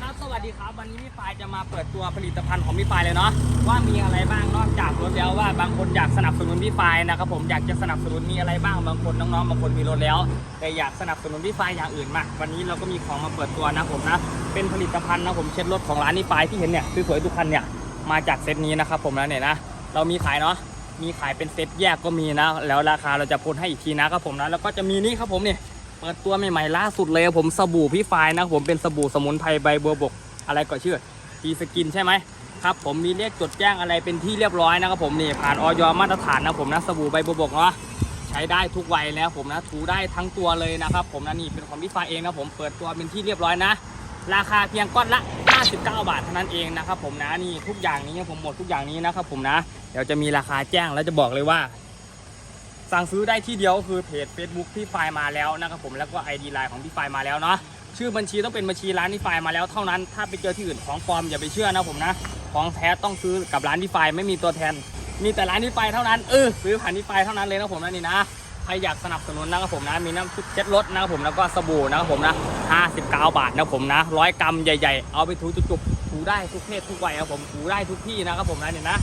ครับ สวัสดีครับ วันนี้พี่ปายจะมาเปิดตัวผลิตภัณฑ์ของพี่ปายเลยเนาะว่ามีอะไรบ้างนอกจากรถแล้วว่าบางคนอยากสนับสนุนพี่ปายนะครับผมอยากจะสนับสนุนมีอะไรบ้างบางคนน้องๆบางคนมีรถแล้ว แต่อยากสนับสนุนพี่ปายอย่างอื่นมากวันนี้เราก็มีของมาเปิดตัวนะผมนะเป็นผลิตภัณฑ์นะผมเช็ดรถของร้านพี่ปายที่เห็นเนี่ยคือสวยทุกคันเนี่ยมาจากเซตนี้นะครับผมนะเนี่ยนะเรามีขายเนาะมีขายเป็นเซตแยกก็มีนะ แล้วราคาเราจะโพสต์ให้อีกทีนะครับผมนะแล้วก็จะมีนี่ครับผมเนี่ย ปิดตัวใหม่ๆล่าสุดเลยผมสบู่พี่ฟายนะผมเป็นสบู่สมุนไพรใบบัวบกอะไรก็ชื่อทีสกินใช่ไหมครับผมมีเลขจดแจ้งอะไรเป็นที่เรียบร้อยนะครับผมนี่ผ่านออยมาตรฐานนะผมนะสบู่ใบบัวบกเนาะใช้ได้ทุกวัยแล้วผมนะถูได้ทั้งตัวเลยนะครับผมนะนี่เป็นของพี่ฟายเองนะผมเปิดตัวเป็นที่เรียบร้อยนะ ราคาเพียงก้อนละ 59 บาทเท่านั้นเองนะครับผมนะนี่ทุกอย่างนี้ผมหมดทุกอย่างนี้นะครับผมนะเดี๋ยวจะมีราคาแจ้งแล้วจะบอกเลยว่า สั่งซื้อได้ที่เดียวก็คือเพจ Facebook พี่ไฟล์มาแล้วนะครับผมแล้วก็ ID ไลน์ของพี่ไฟล์มาแล้วเนาะชื่อบัญชีต้องเป็นบัญชีร้านพี่ไฟล์มาแล้วเท่านั้น ถ้าไปเจอที่อื่นของปลอมอย่าไปเชื่อนะผมนะ ของแท้ต้องซื้อกับร้านพี่ไฟล์ไม่มีตัวแทน มีแต่ร้านพี่ไฟล์เท่านั้นเออซื้อผ่านพี่ไฟล์เท่านั้นเลยนะผมนะนี่นะใครอยากสนับสนุนนะครับผมนะมีน้ำซุปเช็ดรถนะครับผมแล้วก็สบู่นะครับผมนะ59 บาทนะผมนะร้อยกรัมใหญ่ ๆ เอาไปถูจุกๆถูได้ทุกเพศทุกวัยครับผมถูได้ทุกที่นะครับผมนะเนี่ยนะ